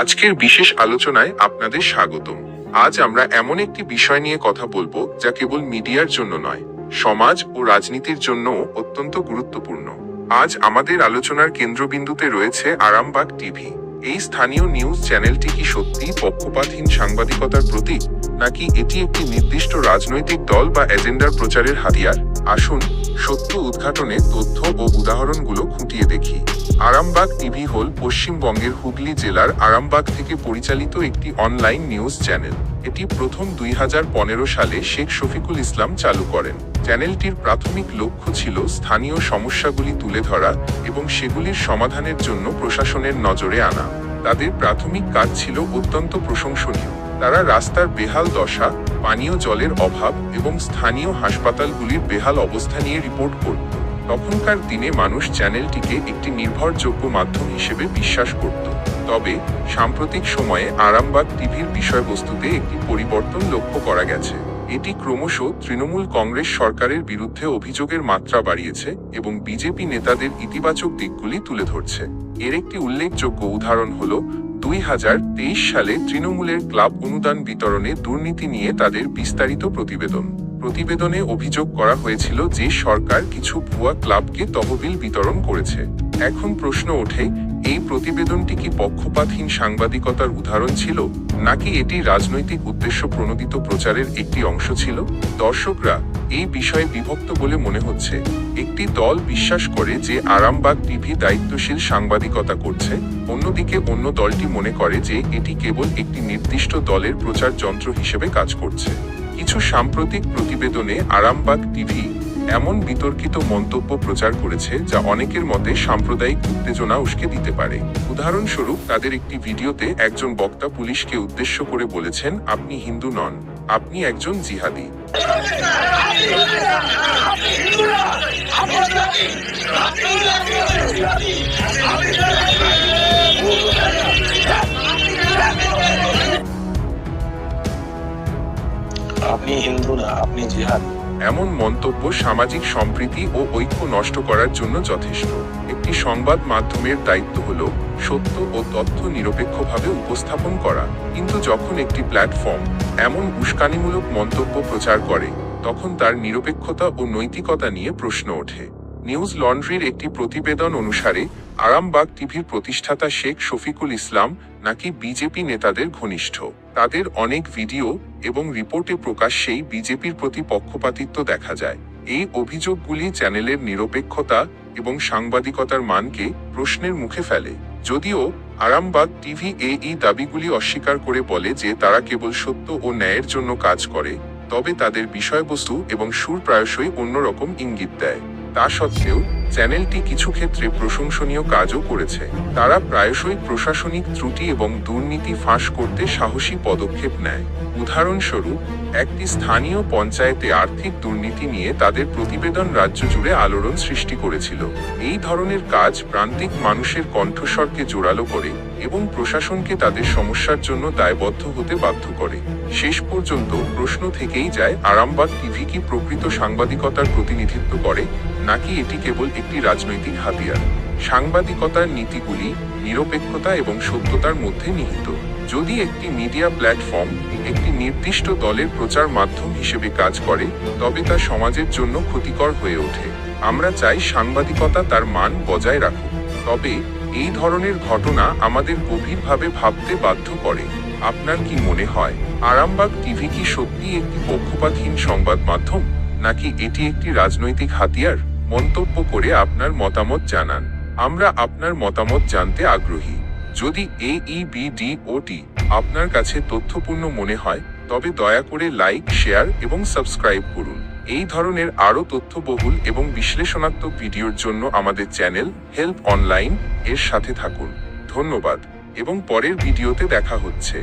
আজকের বিশেষ আলোচনায় আপনাদের স্বাগতম। আজ আমরা এমন একটি বিষয় নিয়ে কথা বলব যা কেবল মিডিয়ার জন্য নয়, সমাজ ও রাজনীতির জন্যও অত্যন্ত গুরুত্বপূর্ণ। আজ আমাদের আলোচনার কেন্দ্রবিন্দুতে রয়েছে আরামবাগ টিভি। এই স্থানীয় নিউজ চ্যানেলটি কি সত্যি পক্ষপাতহীন সাংবাদিকতার প্রতীক, নাকি এটি একটি নির্দিষ্ট রাজনৈতিক দল বা এজেন্ডার প্রচারের হাতিয়ার? আসুন সত্য উদ্ঘাটনে তথ্য ও উদাহরণগুলো খুঁটিয়ে আরামবাগ টিভি হল পশ্চিমবঙ্গের হুগলি জেলার আরামবাগ থেকে পরিচালিত একটি অনলাইন নিউজ চ্যানেল। এটি প্রথম দুই হাজার পনেরো সালে শেখ শফিকুল ইসলাম চালু করেন। চ্যানেলটির প্রাথমিক লক্ষ্য ছিল স্থানীয় সমস্যাগুলি তুলে ধরা এবং সেগুলির সমাধানের জন্য প্রশাসনের নজরে আনা। তাদের প্রাথমিক কাজ ছিল অত্যন্ত প্রশংসনীয়। তারা রাস্তার বেহাল দশা, পানীয় জলের অভাব এবং স্থানীয় হাসপাতালগুলির বেহাল অবস্থা নিয়ে রিপোর্ট করত। তখনকার দিনে মানুষ চ্যানেলটিকে একটি নির্ভরযোগ্য মাধ্যম হিসেবে বিশ্বাস করত। তবে, সাম্প্রতিক সময়ে আরামবাগ টিভির বিষয়বস্তুতে একটি পরিবর্তন লক্ষ্য করা গেছে। এটি ক্রমশ তৃণমূল কংগ্রেস সরকারের বিরুদ্ধে অভিযোগের মাত্রা বাড়িয়েছে এবং বিজেপি নেতাদের ইতিবাচক দিকগুলি তুলে ধরছে। এর একটি উল্লেখযোগ্য উদাহরণ হল, দুই হাজার তেইশ সালে তৃণমূলের ক্লাব অনুদান বিতরণে দুর্নীতি নিয়ে তাদের বিস্তারিত প্রতিবেদন। প্রতিবেদনে অভিযোগ করা হয়েছিল যে সরকার কিছু ভুয়া ক্লাবকে তহবিল বিতরণ করেছে। এখন প্রশ্ন ওঠে, এই প্রতিবেদনটি কি পক্ষপাতহীন সাংবাদিকতার উদাহরণ ছিল, নাকি এটি রাজনৈতিক উদ্দেশ্য প্রণোদিত প্রচারের একটি অংশ ছিল? দর্শকরা, এই বিষয়ে বিভক্ত বলে মনে হচ্ছে, একটি দল বিশ্বাস করে যে আরামবাগ টিভি দায়িত্বশীল সাংবাদিকতা করছে, অন্যদিকে অন্য দলটি মনে করে যে এটি কেবল একটি নির্দিষ্ট দলের প্রচার যন্ত্র হিসেবে কাজ করছে। কিছু সাম্প্রতিক প্রতিবেদনে আরামবাগ টিভি এমন বিতর্কিত মন্তব্য প্রচার করেছে যা অনেকের মতে সাম্প্রদায়িক উত্তেজনা উস্কে দিতে পারে উদাহরণস্বরূপ তাদের একটি ভিডিওতে একজন বক্তা পুলিশকে উদ্দেশ্য করে বলেছেন আপনি হিন্দু নন আপনি একজন জিহাদি হিন্দু না, আপনি এমন মন্তব্য সামাজিক সম্প্রীতি ও ঐক্য নষ্ট করার জন্য যথেষ্ট। একটি সংবাদ মাধ্যমের দায়িত্ব হল সত্য ও তথ্য নিরপেক্ষভাবে উপস্থাপন করা। কিন্তু যখন একটি প্ল্যাটফর্ম এমন উস্কানিমূলক মন্তব্য প্রচার করে, তখন তার নিরপেক্ষতা ও নৈতিকতা নিয়ে প্রশ্ন ওঠে। নিউজ লন্ড্রির একটি প্রতিবেদন অনুসারে, আরামবাগ টিভির প্রতিষ্ঠাতা শেখ শফিকুল ইসলাম নাকি বিজেপি নেতাদের ঘনিষ্ঠ। তাদের অনেক ভিডিও এবং রিপোর্টে প্রকাশ্যেই বিজেপির প্রতি পক্ষপাতিত্ব দেখা যায়। এই অভিযোগগুলি চ্যানেলের নিরপেক্ষতা এবং সাংবাদিকতার মানকে প্রশ্নের মুখে ফেলে। যদিও আরামবাগ টিভি এই দাবিগুলি অস্বীকার করে বলে যে তারা কেবল সত্য ও ন্যায়ের জন্য কাজ করে, তবে তাদের বিষয়বস্তু এবং সুর প্রায়শই অন্যরকম ইঙ্গিত দেয়। তা সত্ত্বেও চ্যানেলটি কিছু ক্ষেত্রে প্রশংসনীয় কাজও করেছে। তারা প্রায়শই প্রশাসনিক ত্রুটি এবং দুর্নীতি ফাঁস করতে সাহসী পদক্ষেপ নেয়। উদাহরণস্বরূপ, একটি স্থানীয় পঞ্চায়েতে আর্থিক দুর্নীতি নিয়ে তাদের প্রতিবেদন রাজ্য জুড়ে আলোড়ন সৃষ্টি করেছিল। এই ধরনের কাজ প্রান্তিক মানুষের কণ্ঠস্বরকে জোরালো করে এবং প্রশাসনকে তাদের সমস্যার জন্য দায়বদ্ধ হতে বাধ্য করে। শেষ পর্যন্ত প্রশ্ন থেকেই যায়, আরামবাগ টিভি কি প্রকৃত সাংবাদিকতার প্রতিনিধিত্ব করে, নাকি এটি কেবল একটি রাজনৈতিক হাতিয়ার। সাংবাদিকতার নীতিগুলি নিরপেক্ষতা এবং সত্যতার মধ্যে নিহিত। যদি একটি মিডিয়া প্ল্যাটফর্ম একটি নির্দিষ্ট দলের প্রচার মাধ্যম হিসেবে কাজ করে, তবে তা সমাজের জন্য ক্ষতিকর হয়ে ওঠে। আমরা চাই সাংবাদিকতা তার মান বজায় রাখুক। তবে এই ধরনের ঘটনা আমাদের গভীরভাবে ভাবতে বাধ্য করে। আপনার কি মনে হয়, আরামবাগ টিভি কি সত্যি একটি পক্ষপাতহীন সংবাদ মাধ্যম, নাকি এটি একটি রাজনৈতিক হাতিয়ার? মন্তব্য করে আপনার মতামত জানান। আমরা আপনার মতামত জানতে আগ্রহী। যদি এইবিডি ওটি আপনার কাছে তথ্যপূর্ণ মনে হয়, তবে দয়া করে লাইক, শেয়ার এবং সাবস্ক্রাইব করুন। এই ধরনের আরও তথ্যবহুল এবং বিশ্লেষণাত্মক ভিডিওর জন্য আমাদের চ্যানেল হেল্প অনলাইন এর সাথে থাকুন। ধন্যবাদ, এবং পরের ভিডিওতে দেখা হচ্ছে।